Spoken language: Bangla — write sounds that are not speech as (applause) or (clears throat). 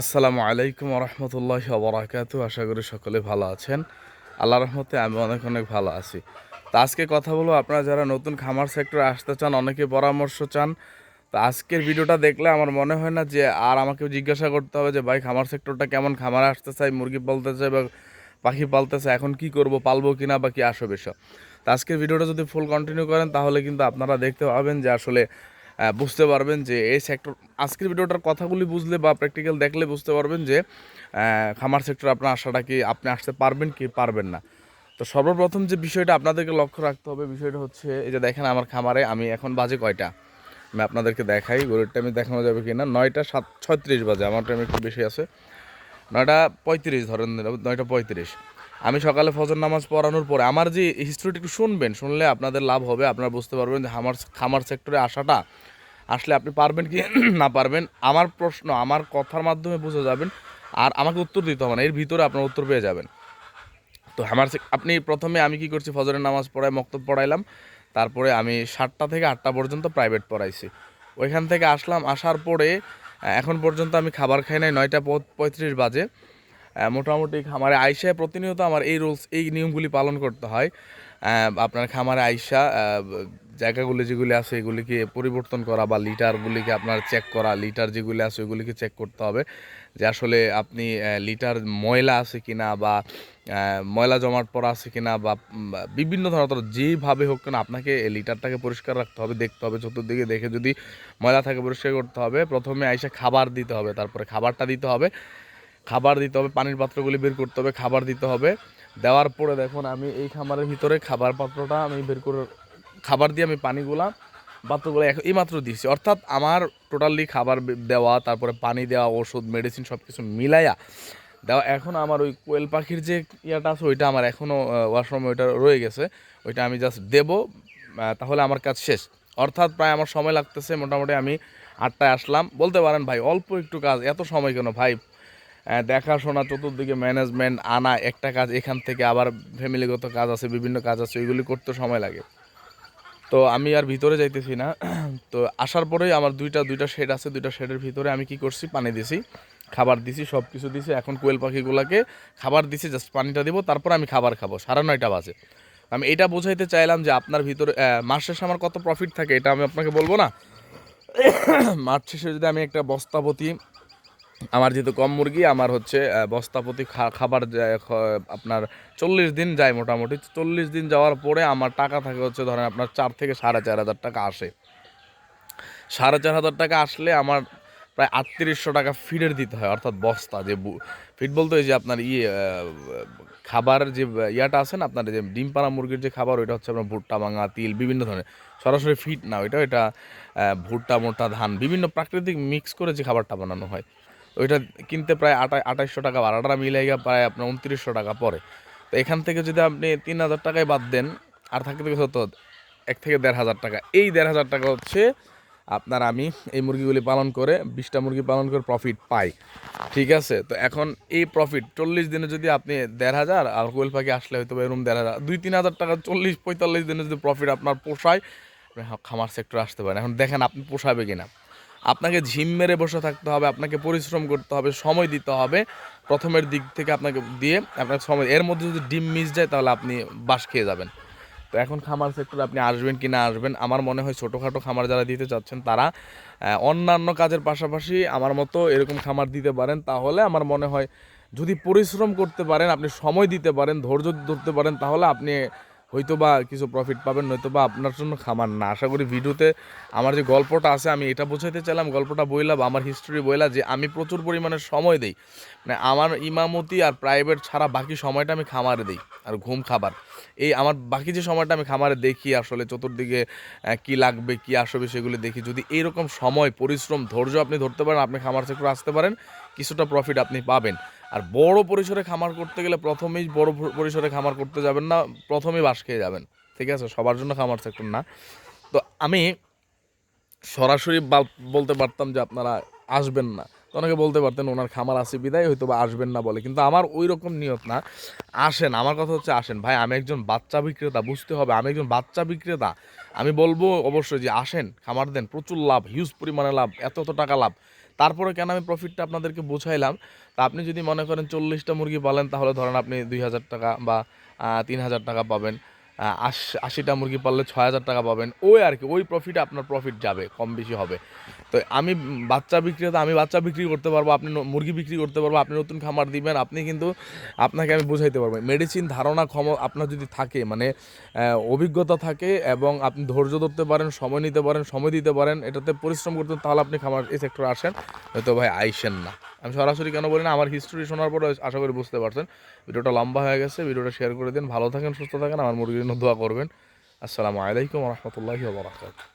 আসসালামু আলাইকুম রহমতুল্লাহ বরাকাত আশা করি সকলে ভালো আছেন। আল্লাহ রহমতে আমি অনেক অনেক ভালো আছি। তো আজকে কথা বলব, আপনারা যারা নতুন খামার সেক্টরে আসতে চান, অনেকে পরামর্শ চান। তো আজকের ভিডিওটা দেখলে আমার মনে হয় না যে আর আমাকে জিজ্ঞাসা করতে হবে যে, ভাই, খামার সেক্টরটা কেমন? খামারে আসতে চাই, মুরগি পালতে চাই বা পাখি পালতে চাই এখন কি করব, পালবো কি না বা কি আসবে সব? তো আজকের ভিডিওটা যদি ফুল কন্টিনিউ করেন, তাহলে কিন্তু আপনারা দেখতে পাবেন যে আসলে বুঝতে পারবেন যে এই সেক্টর আজকের ভিডিওটার কথাগুলি বুঝলে বা প্র্যাকটিক্যাল দেখলে বুঝতে পারবেন যে খামার সেক্টর আপনার আসাটা কি, আপনি আসতে পারবেন কি পারবেন না। তো সর্বপ্রথম যে বিষয়টা আপনাদেরকে লক্ষ্য রাখতে হবে, বিষয়টা হচ্ছে এই যে দেখেন আমার খামারে আমি এখন বাজে কয়টা? আমি আপনাদেরকে দেখাই গরুর টাইমে দেখানো যাবে কি না নয়টা সাত, ছয়ত্রিশ বাজে, আমার টাইম একটু বেশি আছে। নয়টা পঁয়ত্রিশ ধরেন, নয়টা পঁয়ত্রিশ। আমি সকালে ফজর নামাজ পড়ানোর পরে আমার যে হিস্ট্রিটা একটু শুনবেন, শুনলে আপনাদের লাভ হবে, আপনারা বুঝতে পারবেন যে আমার খামার সেক্টরে আসাটা আসলে আপনি পারবেন কি (clears throat) না পারবেন, আমার প্রশ্ন, আমার কথার মাধ্যমে বুঝে যাবেন আর আমাকে উত্তর দিতে হবে না, এর ভিতরে আপনার উত্তর পেয়ে যাবেন। তো আমার আপনি প্রথমে আমি কি করছি, ফজরের নামাজ পড়াই মক্তব পড়াইলাম, তারপরে আমি সাতটা থেকে আটটা পর্যন্ত প্রাইভেট পড়াইছি। ওইখান থেকে আসলাম, আসার পরে, এখন পর্যন্ত আমি খাবার খাই নাই, নয়টা পঁয়- পঁয়ত্রিশ বাজে। মোটামুটি খামারে আইসায় প্রতিনিয়ত আমার এই রুলস এই নিয়মগুলি পালন করতে হয়। আপনার খামারে আহ, জায়গাগুলি যেগুলি আছে এগুলিকে পরিবর্তন করা বা লিটারগুলিকে আপনার চেক করা লিটার যেগুলি আছে ওইগুলিকে চেক করতে হবে যে আসলে আপনি লিটার ময়লা আছে কিনা বা ময়লা জমাট পড়া আছে কিনা বা বিভিন্ন ধরনের যেভাবে হোক কেন আপনাকে লিটারটাকে পরিষ্কার রাখতে হবে দেখতে হবে চতুর্দিকে দেখে যদি ময়লা থাকে পরিষ্কার করতে হবে প্রথমে আইসা খাবার দিতে হবে তারপরে খাবারটা দিতে হবে। খাবার দিতে হবে, পানির পাত্রগুলি বের করতে হবে, খাবার দিতে হবে। দেওয়ার পরে দেখুন আমি এই খামারের ভিতরে খাবার পাত্রটা আমি বের করে, খাবার দিয়ে আমি পানিগুলা, পাত্রগুলো এখন এইমাত্র দিয়েছি। অর্থাৎ আমার টোটালি খাবার দেওয়া, তারপরে পানি দেওয়া, ওষুধ, মেডিসিন সব কিছু মিলাইয়া দেওয়া। এখন আমার ওই কোয়েল পাখির যে ইয়াটা আছে, ওইটা আমার এখনও ওয়াশরুমে ওইটা রয়ে গেছে। ওইটা আমি জাস্ট দেবো তাহলে আমার কাজ শেষ। অর্থাৎ প্রায় আমার সময় লাগতেছে, মোটামুটি আমি আটটায় আসলাম। বলতে পারেন ভাই, অল্প একটু কাজ, এত সময় কেন ভাই? দেখাশোনা চতুর্দিকে ম্যানেজমেন্ট আনা একটা কাজ, এখান থেকে আবার ফ্যামিলিগত কাজ আছে, বিভিন্ন কাজ আছে ওইগুলি করতে সময় লাগে। তো আমি আর ভিতরে যাইতেছি না। (clears throat) তো আসার পরেই আমার দুইটা দুইটা শেড আছে, দুইটা শেডের ভিতরে আমি কি করছি? পানি দিছি, খাবার দিছি সব কিছু দিছি। এখন কোয়েল পাখিগুলোকে খাবার দিছি জাস্ট পানিটা দিব, তারপর আমি খাবার খাব, সাড়ে নয়টা বাজে। আমি এটা বোঝাইতে চাইলাম যে আপনার ভিতরে মাস শেষে আমার কত প্রফিট থাকে, এটা আমি আপনাকে বলব না? (clears throat) মাস শেষে যদি আমি একটা বস্তাপতি আমার যেহেতু কম মুরগি আমার হচ্ছে বস্তাপতি খাবার আপনার চল্লিশ দিন যায় মোটামুটি। চল্লিশ দিন যাওয়ার পরে আমার টাকা থাকে হচ্ছে ধরেন আপনার চার থেকে সাড়ে চার হাজার টাকা আসে। সাড়ে চার হাজার টাকা আসলে আমার প্রায় আটত্রিশশো টাকা ফিডের দিতে হয় অর্থাৎ বস্তা যে ফিড বলতে যে আপনার ইয়ে আহ, খাবারের যে ইয়াটা আছে না আপনার যে ডিম পাড়া মুরগির যে খাবার ওইটা হচ্ছে আপনার ভুট্টা ভাঙা তিল বিভিন্ন ধরনের। সরাসরি ফিট না ওইটা আহ, ভুট্টা মোটা ধান বিভিন্ন প্রাকৃতিক মিক্স করে যে খাবারটা বানানো হয়। ওইটা কিনতে প্রায় আটা আঠাইশশো টাকা ভাড়াটা মিলাই গিয়ে প্রায় আপনার উনত্রিশশো টাকা পড়ে। তো এখান থেকে যদি আপনি তিন হাজার টাকায় বাদ দেন, আর থাকতে গেছে হতো এক থেকে দেড় হাজার টাকা। এই দেড় হাজার টাকা হচ্ছে আপনার আমি এই মুরগিগুলি পালন করে, বিশটা মুরগি পালন করে প্রফিট পাই। ঠিক আছে? তো এখন এই প্রফিট চল্লিশ দিনে যদি আপনি দেড় হাজার, আর কোয়েল পাখি আসলে হয়তো এরকম দেড় হাজার, দুই তিন হাজার টাকা, চল্লিশ পঁয়তাল্লিশ দিনে যদি প্রফিট আপনার পোষায় খামার সেক্টরে আসতে পারেন। এখন দেখেন আপনি পোষাবে কিনা। আপনাকে ঝিম মেরে বসে থাকতে হবে, আপনাকে পরিশ্রম করতে হবে, সময় দিতে হবে। প্রথমের দিক থেকে আপনাকে দিয়ে আপনার সময়, এর মধ্যে যদি ডিম মিস যায় তাহলে আপনি বাস খেয়ে যাবেন। তো এখন খামার সেক্টরে আপনি আসবেন কি না আসবেন, আমার মনে হয় ছোটোখাটো খামার যারা দিতে চাচ্ছেন তারা অন্যান্য কাজের পাশাপাশি আমার মতো এরকম খামার দিতে পারেন। তাহলে আমার মনে হয় যদি পরিশ্রম করতে পারেন, আপনি সময় দিতে পারেন, ধৈর্য ধরতে পারেন, তাহলে আপনি হয়তো বা কিছু প্রফিট পাবেন নয়তো বা আপনার জন্য খামার না। আশা করি ভিডিওতে আমার যে গল্পটা আছে, আমি এটা বোঝাইতে চাইলাম, গল্পটা বইলা বা আমার হিস্টোরি বইলা যে আমি প্রচুর পরিমাণে সময় দিই। মানে আমার ইমামতি আর প্রাইভেট ছাড়া বাকি সময়টা আমি খামারে দিই, আর ঘুম খাবার। এই আমার বাকি যে সময়টা আমি খামারে দেখি আসলে, চতুর্দিকে কি লাগবে, কি আসবে সেগুলো দেখি। যদি এইরকম সময়, পরিশ্রম, ধৈর্য আপনি ধরতে পারেন, আপনি খামার সেক্টরে আসতে পারেন, কিছুটা প্রফিট আপনি পাবেন। আর বড় পরিসরে খামার করতে গেলে প্রথমেই বড় পরিসরে খামার করতে যাবেন না, প্রথমেই বাস খেয়ে যাবেন। ঠিক আছে? সবার জন্য খামার সেক্টর না। তো আমি সরাসরি বাল- বলতে পারতাম যে আপনারা আসবেন না। তো অনেকে বলতে পারতেন, ওনার খামার আছে, বিদায়, হয়তো বা আসবেন না বলে। কিন্তু আমার ওই রকম নিয়ত না। আসেন, আমার কথা হচ্ছে আসেন। ভাই, আমি একজন বাচ্চা বিক্রেতা, বুঝতে হবে, আমি একজন বাচ্চা বিক্রেতা। আমি বলব অবশ্যই যে আসেন, খামার দেন, প্রচুর লাভ হিউজ পরিমাণে লাভ, এত এত টাকা লাভ। তারপরে কেন আমি প্রফিটটা আপনাদেরকে বোঝাইলাম? তা আপনি যদি মনে করেন চল্লিশটা মুরগি পালেন, তাহলে ধরেন আপনি দুই হাজার টাকা বা তিন হাজার টাকা পাবেন। আশি আশ- আশিটা মুরগি পারলে ছয় হাজার টাকা পাবেন। ওই আর কি, ওই প্রফিটে আপনার প্রফিট যাবে, কম বেশি হবে। তো আমি বাচ্চা বিক্রেতা আমি বাচ্চা বিক্রি করতে পারব, আপনি মুরগি বিক্রি করতে পারব, আপনি নতুন খামার দিবেন, আপনি কিন্তু আপনাকে আমি বুঝাইতে পারব। মেডিসিন ধারণা ক্ষম, আপনার যদি থাকে মানে অভিজ্ঞতা থাকে এবং আপনি ধৈর্য ধরতে পারেন, সময় নিতে পারেন, সময় দিতে পারেন, এটাতে পরিশ্রম করতেন তাহলে আপনি খামার এই সেক্টরে আসেন, হয়তো ভাই আইসেন না। আমি সরাসরি কেন বলি না, আমার হিস্টোরি শোনার পরে আশা করি বুঝতে পারছেন। ভিডিওটা লম্বা হয়ে গেছে, ভিডিওটা শেয়ার করে দিন, ভালো থাকেন, সুস্থ থাকেন, আমার মুরগির জন্য দোয়া করবেন। আসসালামু আলাইকুম রহমতুল্লাহি ওবরাকাতুহু